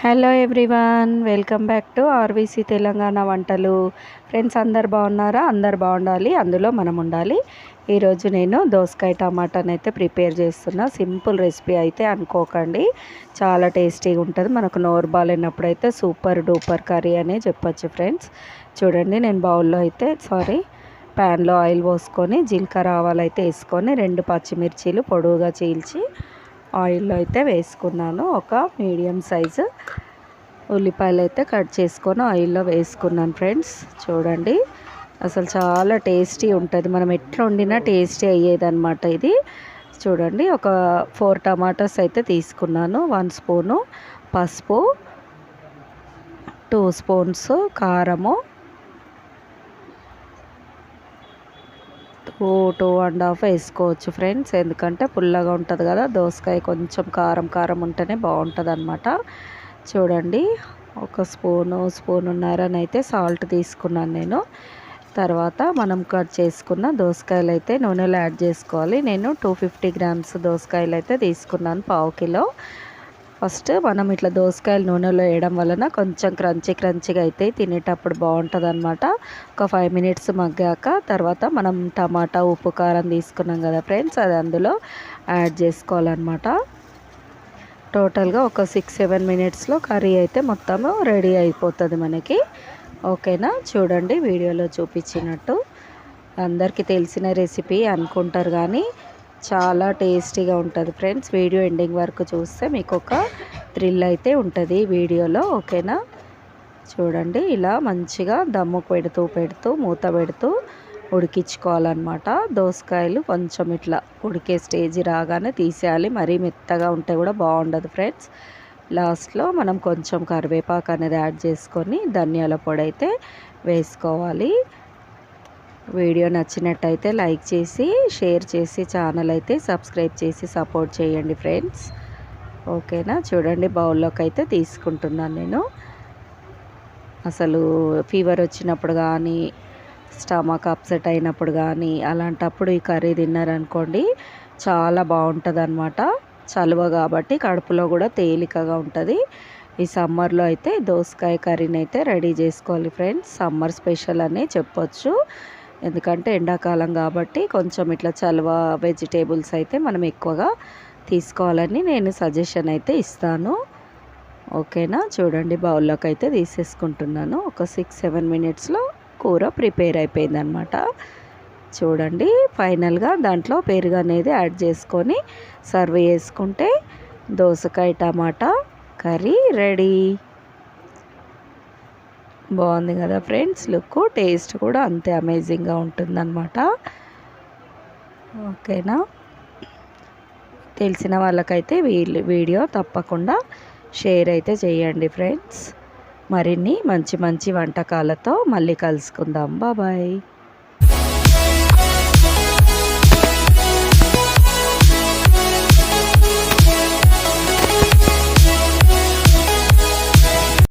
Hello everyone welcome back to RVC Telangana వంటలు. Friends అందరు బాగున్నారా? అందరు బాగుండాలి. అందులో మనం ఉండాలి. ఈరోజు నేను దోసకాయ టమాటాని అయితే ప్రిపేర్ చేస్తున్నా. సింపుల్ రెసిపీ అయితే అనుకోకండి. చాలా టేస్టీగా ఉంటుంది. మనకు నోరు బాగాలేనప్పుడు అయితే సూపర్ డూపర్ కర్రీ అనే చెప్పొచ్చు ఫ్రెండ్స్. చూడండి నేను బౌల్లో అయితే సారీ ప్యాన్లో ఆయిల్ పోసుకొని జీలకర్ర ఆవాలు అయితే వేసుకొని రెండు పచ్చిమిర్చీలు పొడవుగా చీల్చి ఆయిల్లో అయితే వేసుకున్నాను. ఒక మీడియం సైజు ఉల్లిపాయలు అయితే కట్ చేసుకొని ఆయిల్లో వేసుకున్నాను ఫ్రెండ్స్. చూడండి. అసలు చాలా టేస్టీ ఉంటుంది. మనం ఎట్లా వండినా టేస్టీ అయ్యేదన్నమాట ఇది. చూడండి. ఒక ఫోర్ టమాటోస్ అయితే తీసుకున్నాను. వన్ స్పూను పసుపు టూ స్పూన్స్ కారము టూ టూ అండ్ హాఫ్ వేసుకోవచ్చు ఫ్రెండ్స్. ఎందుకంటే పుల్లగా ఉంటుంది కదా దోసకాయ కొంచెం కారం కారం ఉంటేనే బాగుంటుంది అనమాట చూడండి ఒక స్పూను స్పూనున్నరని అయితే సాల్ట్ తీసుకున్నాను నేను. తర్వాత మనం కట్ చేసుకున్న దోసకాయలు అయితే నూనెలో యాడ్ చేసుకోవాలి. నేను టూ ఫిఫ్టీ గ్రామ్స్ దోసకాయలు అయితే తీసుకున్నాను పావు కిలో. ఫస్ట్ మనం ఇట్లా దోసకాయలు నూనెలో వేయడం వలన కొంచెం క్రంచీ క్రంచీగా అయితే తినేటప్పుడు బాగుంటుంది అనమాట ఒక ఫైవ్ మినిట్స్ మగ్గాక తర్వాత మనం టమాటా ఉప్పు కారం తీసుకున్నాం కదా ఫ్రెండ్స్ అది అందులో యాడ్ చేసుకోవాలన్నమాట. టోటల్గా ఒక సిక్స్ సెవెన్ మినిట్స్లో కర్రీ అయితే మొత్తము రెడీ అయిపోతుంది మనకి. ఓకేనా? చూడండి వీడియోలో చూపించినట్టు. అందరికీ తెలిసిన రెసిపీ అనుకుంటారు కానీ చాలా టేస్టీగా ఉంటుంది ఫ్రెండ్స్. వీడియో ఎండింగ్ వరకు చూస్తే మీకు ఒక థ్రిల్ అయితే ఉంటుంది వీడియోలో ఓకేనా? చూడండి ఇలా మంచిగా దమ్ము పెడుతూ పెడుతూ మూత పెడుతూ ఉడికించుకోవాలన్నమాట. దోసకాయలు కొంచెం ఇట్లా ఉడికే స్టేజ్ రాగానే తీసేయాలి. మరీ మెత్తగా ఉంటే కూడా బాగుండదు ఫ్రెండ్స్. లాస్ట్లో మనం కొంచెం కరివేపాకు అనేది యాడ్ చేసుకొని ధనియాల పొడి అయితే వేసుకోవాలి. వీడియో నచ్చినట్టయితే లైక్ చేసి షేర్ చేసి ఛానల్ అయితే సబ్స్క్రైబ్ చేసి సపోర్ట్ చేయండి ఫ్రెండ్స్. ఓకేనా? చూడండి బౌల్లోకి అయితే తీసుకుంటున్నాను నేను. అసలు ఫీవర్ వచ్చినప్పుడు కానీ స్టమక్ అప్సెట్ అయినప్పుడు కానీ అలాంటప్పుడు ఈ కర్రీ తిన్నారనుకోండి చాలా బాగుంటుంది అనమాట చలువ కాబట్టి కడుపులో కూడా తేలికగా ఉంటుంది. ఈ సమ్మర్లో అయితే దోసకాయ కర్రీని అయితే రెడీ చేసుకోవాలి ఫ్రెండ్స్. సమ్మర్ స్పెషల్ అని చెప్పొచ్చు. ఎందుకంటే ఎండాకాలం కాబట్టి కొంచెం ఇట్లా చలవ వెజిటేబుల్స్ అయితే మనం ఎక్కువగా తీసుకోవాలని నేను సజెషన్ అయితే ఇస్తాను. ఓకేనా? చూడండి బౌల్లోకి అయితే తీసేసుకుంటున్నాను. ఒక సిక్స్ సెవెన్ మినిట్స్లో కూర ప్రిపేర్ అయిపోయిందనమాట చూడండి ఫైనల్గా దాంట్లో పెరుగు అనేది యాడ్ చేసుకొని సర్వ్ చేసుకుంటే దోసకాయ టమాటా కర్రీ రెడీ. బాగుంది కదా ఫ్రెండ్స్. లుక్ టేస్ట్ కూడా అంతే అమేజింగ్గా ఉంటుందన్నమాట. ఓకేనా? తెలిసిన వాళ్ళకైతే వీడియో తప్పకుండా షేర్ అయితే చేయండి ఫ్రెండ్స్. మరిన్ని మంచి మంచి వంటకాలతో మళ్ళీ కలుసుకుందాం. బాబాయ్